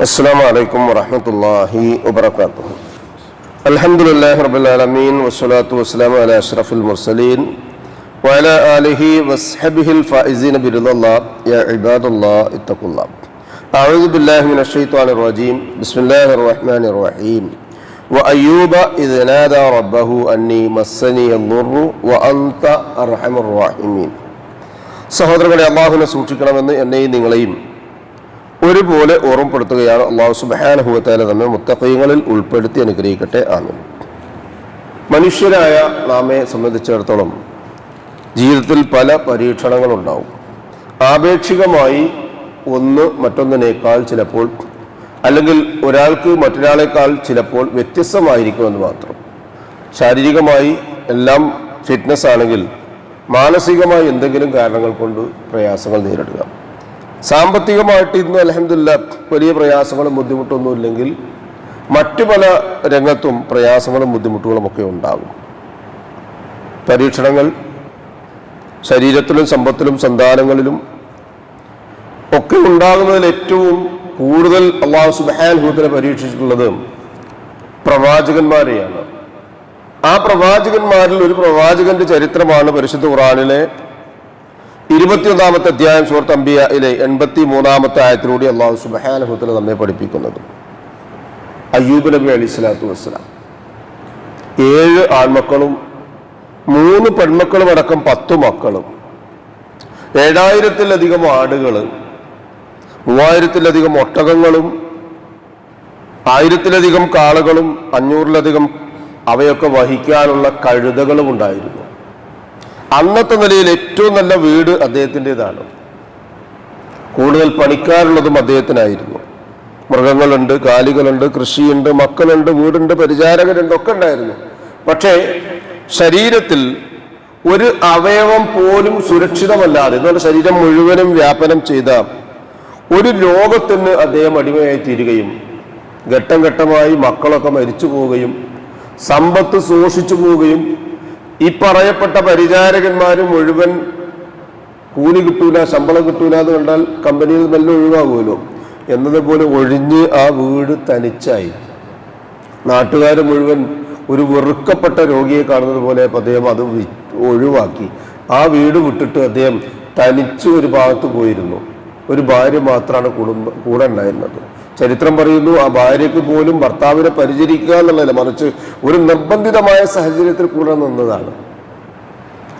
السلام عليكم ورحمة الله وبركاته الحمد لله رب العالمين والصلاة والسلام على أشرف المرسلين وعلى آله وصحبه الفائزين برضا الله يا عباد الله اتقوا الله أعوذ بالله من الشيطان الرجيم بسم الله الرحمن الرحيم وأيوب إذ نادى ربه أني مسني الضر وأنت أرحم الراحمين സഹോദരങ്ങളെ അള്ളാഹുവിനെ സൂക്ഷിക്കണമെന്ന് എന്നെയും നിങ്ങളെയും ഒരുപോലെ ഓർമ്മപ്പെടുത്തുകയാണ് അള്ളാഹു സുബാനുഭവത്താല നമ്മെ മുത്തക്കയങ്ങളിൽ ഉൾപ്പെടുത്തി അനുഗ്രഹിക്കട്ടെ. ആമീൻ. മനുഷ്യരായ നാമെ സംബന്ധിച്ചിടത്തോളം ജീവിതത്തിൽ പല പരീക്ഷണങ്ങളുണ്ടാവും. ആപേക്ഷികമായി ഒന്ന് മറ്റൊന്നിനേക്കാൾ ചിലപ്പോൾ അല്ലെങ്കിൽ ഒരാൾക്ക് മറ്റൊരാളേക്കാൾ ചിലപ്പോൾ വ്യത്യസ്തമായിരിക്കുമെന്ന് മാത്രം. ശാരീരികമായി എല്ലാം ഫിറ്റ്നസ് ആണെങ്കിൽ മാനസികമായി എന്തെങ്കിലും കാരണങ്ങൾ കൊണ്ട് പ്രയാസങ്ങൾ നേരിടുക. സാമ്പത്തികമായിട്ട് ഇന്ന് അലഹമില്ല വലിയ പ്രയാസങ്ങളും ബുദ്ധിമുട്ടൊന്നും ഇല്ലെങ്കിൽ മറ്റു പല രംഗത്തും പ്രയാസങ്ങളും ബുദ്ധിമുട്ടുകളും ഒക്കെ ഉണ്ടാകും. പരീക്ഷണങ്ങൾ ശരീരത്തിലും സമ്പത്തിലും സന്താനങ്ങളിലും ഒക്കെ ഉണ്ടാകുന്നതിൽ ഏറ്റവും കൂടുതൽ അള്ളാഹു സുബാൻ ഹൂത്തിനെ പരീക്ഷിച്ചിട്ടുള്ളത് പ്രവാചകന്മാരെയാണ്. ആ പ്രവാചകന്മാരിൽ ഒരു പ്രവാചകന്റെ ചരിത്രമാണ് പരിശുദ്ധ ഖുറാനിലെ ഇരുപത്തിയൊന്നാമത്തെ അധ്യായം സുഹൃത്ത് അംബിയയിലെ എൺപത്തി മൂന്നാമത്തെ ആയത്തിലൂടെ അള്ളാഹു സുബാനഹുത്തല നമ്മെ പഠിപ്പിക്കുന്നത്. അയ്യൂബ് നബി അലി സ്വലാത്തു വസ്സലാം. ഏഴ് ആൺമക്കളും മൂന്ന് പെൺമക്കളും അടക്കം പത്ത് മക്കളും. ഏഴായിരത്തിലധികം ആടുകൾ മൂവായിരത്തിലധികം ഒട്ടകങ്ങളും ആയിരത്തിലധികം കാളകളും അഞ്ഞൂറിലധികം അവയൊക്കെ വഹിക്കാനുള്ള കഴുതകളും ഉണ്ടായിരുന്നു അന്നത്തെ നിലയിൽ ഏറ്റവും നല്ല വീട് അദ്ദേഹത്തിന്റെതാണ്. കൂടുതൽ പണിക്കാരുള്ളതും അദ്ദേഹത്തിനായിരുന്നു. മൃഗങ്ങളുണ്ട് കാലികളുണ്ട് കൃഷിയുണ്ട് മക്കളുണ്ട് വീടുണ്ട് പരിചാരകരുണ്ട് ഒക്കെ ഉണ്ടായിരുന്നു. പക്ഷേ ശരീരത്തിൽ ഒരു അവയവം പോലും സുരക്ഷിതമല്ലാതെ എന്നാൽ ശരീരം മുഴുവനും വ്യാപനം ചെയ്ത ഒരു രോഗത്തിന് അദ്ദേഹം അടിമയായി തീരുകയും ഘട്ടം ഘട്ടമായി മക്കളൊക്കെ മരിച്ചു പോവുകയും സമ്പത്ത് സൂക്ഷിച്ചു പോവുകയും ഈ പറയപ്പെട്ട പരിചാരകന്മാർ മുഴുവൻ കൂലി കിട്ടൂല ശമ്പളം കിട്ടൂല എന്ന് കണ്ടാൽ കമ്പനിയിൽ നല്ല ഒഴിവാകുമല്ലോ. എന്നതുപോലെ ഒഴിഞ്ഞ് ആ വീട് തനിച്ചായി. നാട്ടുകാർ മുഴുവൻ ഒരു വെറുക്കപ്പെട്ട രോഗിയെ കാണുന്നത് പോലെ അദ്ദേഹം അത് ഒഴിവാക്കി. ആ വീട് വിട്ടിട്ട് അദ്ദേഹം തനിച്ച് ഒരു ഭാഗത്ത് പോയിരുന്നു. ഒരു ഭാര്യ മാത്രമാണ് കുടുംബ കൂടെ ഉണ്ടായിരുന്നത്. ചരിത്രം പറയുന്നു ആ ഭാര്യയ്ക്ക് പോലും ഭർത്താവിനെ പരിചരിക്കുക എന്നുള്ളതല്ല മറിച്ച് ഒരു നിർബന്ധിതമായ സാഹചര്യത്തിൽ കൂടെ നിന്നതാണ്.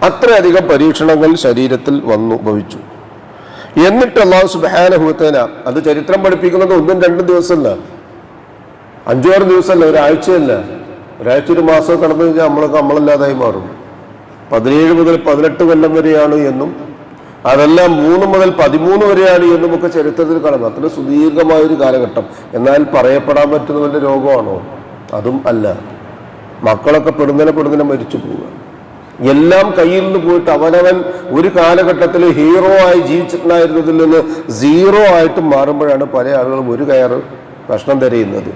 അത്രയധികം പരീക്ഷണങ്ങൾ ശരീരത്തിൽ വന്നു ഭവിച്ചു. എന്നിട്ട് അള്ളാഹു സുബാനഹുത്തേന അത് ചരിത്രം പഠിപ്പിക്കുന്നത് ഒന്നും രണ്ടും ദിവസമല്ല. അഞ്ചാറ് ദിവസമല്ല ഒരാഴ്ചയല്ല. ഒരാഴ്ച ഒരു മാസം കടന്നു കഴിഞ്ഞാൽ നമ്മളൊക്കെ നമ്മളല്ലാതായി മാറും. പതിനേഴ് മുതൽ പതിനെട്ട് കൊല്ലം വരെയാണ് എന്നും അതെല്ലാം മൂന്ന് മുതൽ പതിമൂന്ന് വരെയാണ് ഈ നമുക്ക് ചരിത്രത്തിൽ കാണുന്നത്. അത്ര സുദീർഘമായ ഒരു കാലഘട്ടം. എന്നാൽ പറയപ്പെടാൻ പറ്റുന്ന വല്ല രോഗമാണോ? അതും അല്ല. മക്കളൊക്കെ പെടുന്നതിനെ പെടുന്നതിനെ മരിച്ചു പോവുക. എല്ലാം കയ്യിൽ നിന്ന് പോയിട്ട് അവനവൻ ഒരു കാലഘട്ടത്തിൽ ഹീറോ ആയി ജീവിച്ചിട്ടുണ്ടായിരുന്നതിൽ നിന്ന് സീറോ ആയിട്ട് മാറുമ്പോഴാണ് പല ആളുകളും ഒരു കയറ് ഭക്ഷണം തിരയുന്നത്.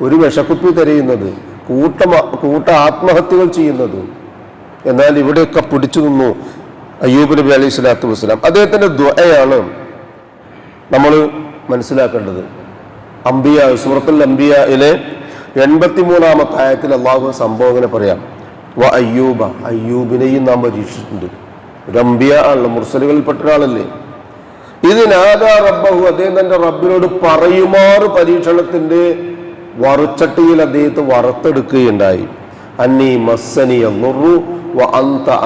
ഒരു വിഷക്കുപ്പി തിരയുന്നത്. കൂട്ട കൂട്ട ആത്മഹത്യകൾ ചെയ്യുന്നത്. എന്നാൽ ഇവിടെയൊക്കെ പിടിച്ചു നിന്നു. അയ്യൂബ് നബി അലൈഹി സ്വലാത്തു വസ്സലാം അദ്ദേഹത്തിന്റെ ദ്വയാണ് നമ്മൾ മനസ്സിലാക്കേണ്ടത്. അംബിയ സൂറത്തുൽ അംബിയയിലെ എൺപത്തിമൂന്നാമത്തെ ആയത്തിൽ അള്ളാഹു സംഭവം അങ്ങനെ പറയാം. വ അയ്യൂബ അയ്യൂബിനെയും നാം പരീക്ഷിച്ചിട്ടുണ്ട്. ഒരു അംബിയ ആണല്ലോ മുർസലുകളിൽപ്പെട്ട ഒരാളല്ലേ. ഇതിനാദാ റബ്ബഹു അദ്ദേഹം തന്റെ റബ്ബിനോട് പറയുമാറ് പരീക്ഷണത്തിന്റെ വറുച്ചട്ടിയിൽ അദ്ദേഹത്തെ വറുത്തെടുക്കുകയുണ്ടായി. അന്നീ മസ്സനി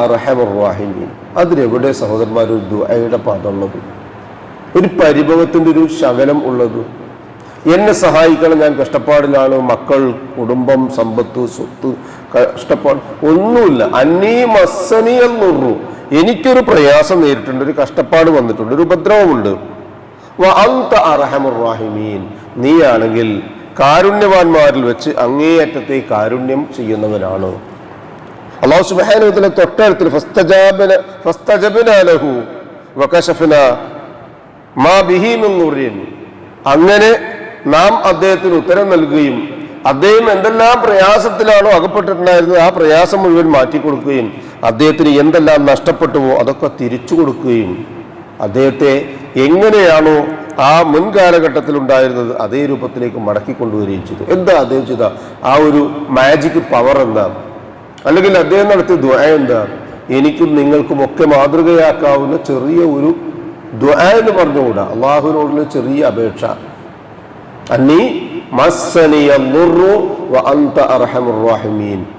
അർഹമർ റാഹിമീൻ. അതിലെവിടെ സഹോദരന്മാർ ഒരു ദുആയുടെ പാടുള്ളത്? ഒരു പരിഭവത്തിന്റെ ഒരു ശകലം ഉള്ളത്. എന്നെ സഹായിക്കണം ഞാൻ കഷ്ടപ്പാടിലാണ്. മക്കൾ കുടുംബം സമ്പത്ത് സ്വത്ത് കഷ്ടപ്പാട് ഒന്നുമില്ല. അന്നീ മസ്സനി എന്നുറു എനിക്കൊരു പ്രയാസം നേരിട്ടുണ്ട് ഒരു കഷ്ടപ്പാട് വന്നിട്ടുണ്ട് ഒരു ഉപദ്രവമുണ്ട്. അന്ത നീയാണെങ്കിൽ കാരുണ്യവാന്മാരിൽ വെച്ച് അങ്ങേയറ്റത്തെ കാരുണ്യം ചെയ്യുന്നവനാണ്. അള്ളാഹു സുബ്ഹാനഹു തൊട്ടടുത്തിൽ അങ്ങനെ നാം അദ്ദേഹത്തിന് ഉത്തരം നൽകുകയും അദ്ദേഹം എന്തെല്ലാം പ്രയാസത്തിലാണോ അകപ്പെട്ടിട്ടുണ്ടായിരുന്നത് ആ പ്രയാസം മുഴുവൻ മാറ്റി കൊടുക്കുകയും അദ്ദേഹത്തിന് എന്തെല്ലാം നഷ്ടപ്പെട്ടുവോ അതൊക്കെ തിരിച്ചു കൊടുക്കുകയും അദ്ദേഹത്തെ എങ്ങനെയാണോ ആ മുൻകാലഘട്ടത്തിൽ ഉണ്ടായിരുന്നത് അതേ രൂപത്തിലേക്ക് മടക്കി കൊണ്ടുവരികയും ചെയ്തു. എന്താ അദ്ദേഹം ചെയ്ത? ആ ഒരു മാജിക് പവർ എന്താ? അല്ലെങ്കിൽ അദ്ദേഹം നടത്തിയ ദ്വ എന്താ? എനിക്കും നിങ്ങൾക്കും ഒക്കെ മാതൃകയാക്കാവുന്ന ചെറിയ ഒരു ദ്വ എന്ന് പറഞ്ഞുകൂടാ. അള്ളാഹുവിനോടുള്ള ചെറിയ അപേക്ഷ. അന്നീ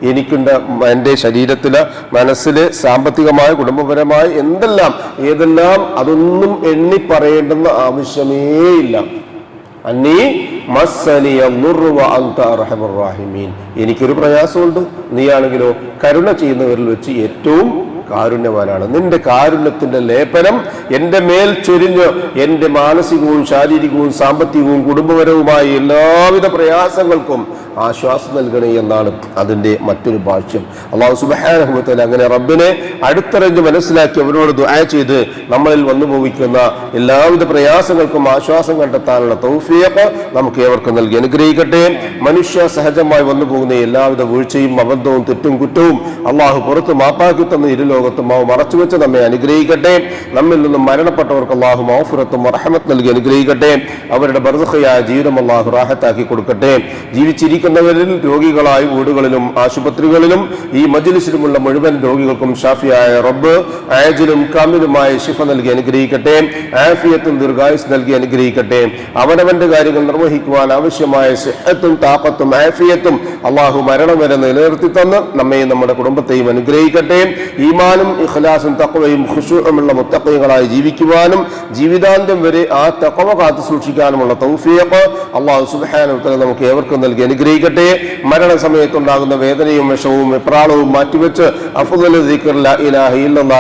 എനിക്കുണ്ട് എന്റെ ശരീരത്തിൽ മനസ്സിൽ സാമ്പത്തികമായ കുടുംബപരമായ എന്തെല്ലാം ഏതെല്ലാം അതൊന്നും എണ്ണി പറയേണ്ടെന്ന് ആവശ്യമേ ഇല്ല എനിക്കൊരു പ്രയാസമുണ്ട്. നീയാണെങ്കിലോ കരുണ ചെയ്യുന്നവരിൽ വെച്ച് ഏറ്റവും കാരുണ്യവാനാണ്. നിന്റെ കാരുണ്യത്തിന്റെ ലേപനം എന്റെ മേൽ ചൊരിഞ്ഞ് എന്റെ മാനസികവും ശാരീരികവും സാമ്പത്തികവും കുടുംബപരവുമായ എല്ലാവിധ പ്രയാസങ്ങൾക്കും ആശ്വാസം നൽകണേ എന്നാണ് അതിന്റെ മറ്റൊരു ഭാഷ്യം. അള്ളാഹു സുബാനുഭവത്തിൽ അങ്ങനെ റബ്ബിനെ അടുത്തറിഞ്ഞ് മനസ്സിലാക്കി അവരോട് ദുആ ചെയ്ത് നമ്മളിൽ വന്നു ഭവിക്കുന്ന എല്ലാവിധ പ്രയാസങ്ങൾക്കും ആശ്വാസം കണ്ടെത്താനുള്ള തൗഫീഖ് നമുക്ക് ഏവർക്കും നൽകി. അനുഗ്രഹിക്കട്ടെ. മനുഷ്യ സഹജമായി വന്നു പോകുന്ന എല്ലാവിധ വീഴ്ചയും അബദ്ധവും തെറ്റും കുറ്റവും അള്ളാഹു പുറത്ത് മാപ്പാക്കി തന്ന ഇരുലോകത്തും അവ മറച്ചുവെച്ച് നമ്മെ അനുഗ്രഹിക്കട്ടെ. നമ്മിൽ നിന്നും മരണപ്പെട്ടവർക്ക് അള്ളാഹു മൗഫുറത്തും റഹമത്ത് നൽകി. അനുഗ്രഹിക്കട്ടെ. അവരുടെ ബർദഹയായ ജീവിതം അള്ളാഹു റാഹത്താക്കി കൊടുക്കട്ടെ. ജീവിച്ചിരിക്കുന്നവരിൽ രോഗികളായ വീടുകളിലും ആശുപത്രികളിലും ഈ മജിലിസിലുമുള്ള മുഴുവൻ രോഗികൾക്കും ഷാഫിയായ റബ്ബ് ആയജിലും കാമിലുമായ ഷിഫ നൽകി അനുഗ്രഹിക്കട്ടെ ആഫിയത്തും ദീർഘായുസ് നൽകി അനുഗ്രഹിക്കട്ടെ. അവനവന്റെ കാര്യങ്ങൾ നിർവഹിക്കുവാൻ ആവശ്യമായ സിഹത്തും താപത്തും ആഫിയത്തും അള്ളാഹു മരണം വരെ നിലനിർത്തി തന്ന് നമ്മയും നമ്മുടെ കുടുംബത്തെയും അനുഗ്രഹിക്കട്ടെ. ഈമാനും ഇഖ്ലാസും തക്കവയും ഖുശൂഉമുള്ള മുത്തഖീകളായി ജീവിക്കുവാനും ജീവിതാന്ത്യം വരെ ആ തക്കവ കാത്തു സൂക്ഷിക്കാനുമുള്ള തൗഫിയപ്പ് അള്ളാഹു സുബ്ഹാനഹു വതആല നമുക്ക് ഏവർക്കും നൽകി അനുഗ്രഹിക്കട്ടെ മരണസമയത്തുണ്ടാകുന്ന വേദനയും വിഷവും വിപ്രാളവും മാറ്റിവെച്ച് അഫുദല ഇലാഹ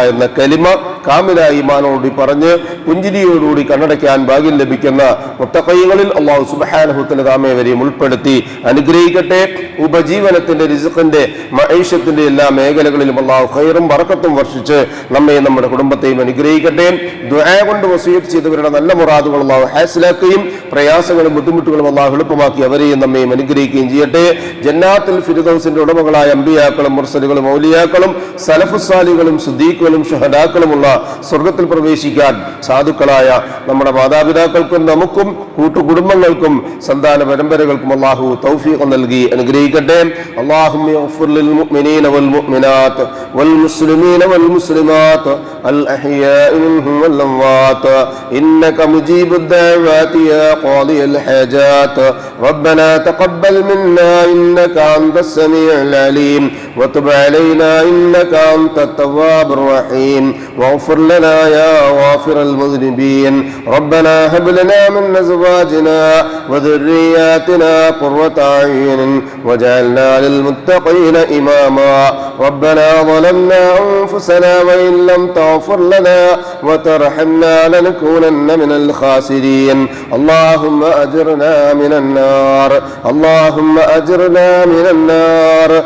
എന്ന കലിമ കാമില ഈമാനോടി പറഞ്ഞ് പുഞ്ചിരിയോടുകൂടി കണ്ണടയ്ക്കാൻ ഭാഗ്യം ലഭിക്കുന്ന മുത്തക്കൈകളിൽ അള്ളാഹു സുബ്ഹാനഹു വതആല താമേ വരെയും ഉൾപ്പെടുത്തി. അനുഗ്രഹിക്കട്ടെ. ഉപജീവനത്തിന്റെ റിസ്ഖിന്റെ മഹേഷ്യത്തിന്റെ എല്ലാ മേഖലകളിലും അള്ളാഹു ഖൈറും വറക്കത്തും വർഷിച്ച് നമ്മയും നമ്മുടെ കുടുംബത്തെയും അനുഗ്രഹിക്കട്ടെ. ദുരായ കൊണ്ട് വസീയത്ത് ചെയ്തവരുടെ നല്ല മുറാദുകൾ അള്ളാഹു ഹാസിലാക്കുകയും പ്രയാസങ്ങളും ബുദ്ധിമുട്ടുകളും അള്ളാഹു എളുപ്പമാക്കി അവരെയും നമ്മയും അനുഗ്രഹിക്കുകയും ചെയ്യട്ടെ ജന്നാത്തിൽ ഫിരുദൌസിന്റെ ഉടമകളായ അമ്പിയാക്കളും മുർസലുകളും മൗലിയാക്കളും സലഫുസാലികളും സുദ്ദീഖുകളും ഷഹദാക്കളുമുള്ള സ്വർഗത്തിൽ പ്രവേശിക്കാൻ സാധുക്കളായ നമ്മുടെ മാതാപിതാക്കൾക്കും നമുക്കും കൂട്ടുകുടുംബങ്ങൾക്കും സന്താന പരമ്പരകൾക്കും അള്ളാഹു തൗഫീഖ് നൽകി അനുഗ്രഹിക്കട്ടെ അള്ളാഹുമ്മ يغفر للمؤمنين والمؤمنات والمسلمين والمسلمات الأحياء منهم والأموات إنك مجيب الدعوات يا قاضي الحاجات ربنا تقبل منا إنك أنت السميع العليم. وتب علينا إنك أنت التواب الرحيم. واغفر لنا يا غافر المذنبين. ربنا هب لنا من أزواجنا وذرياتنا قرة أعين واجعلنا للمتقين إماما. ربنا ظلمنا أنفسنا وإن لم تغفر لنا وترحمنا لنكونن من الخاسرين. اللهم أجرنا من النار. اللهم أجرنا من النار.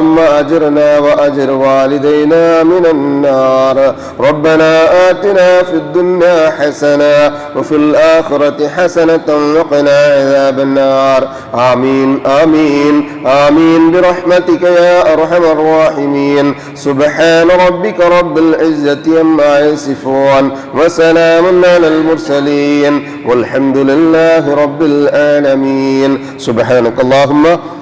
اللهم أجرنا وأجر والدينا من النار. ربنا آتنا في الدنيا حسنة وفي الآخرة حسنة وقنا عذاب النار. آمين آمين آمين. برحمتك يا أرحم الراحمين. سبحان ربك رب العزة عما يصفون وسلام على المرسلين والحمد لله رب العالمين. سبحانك اللهم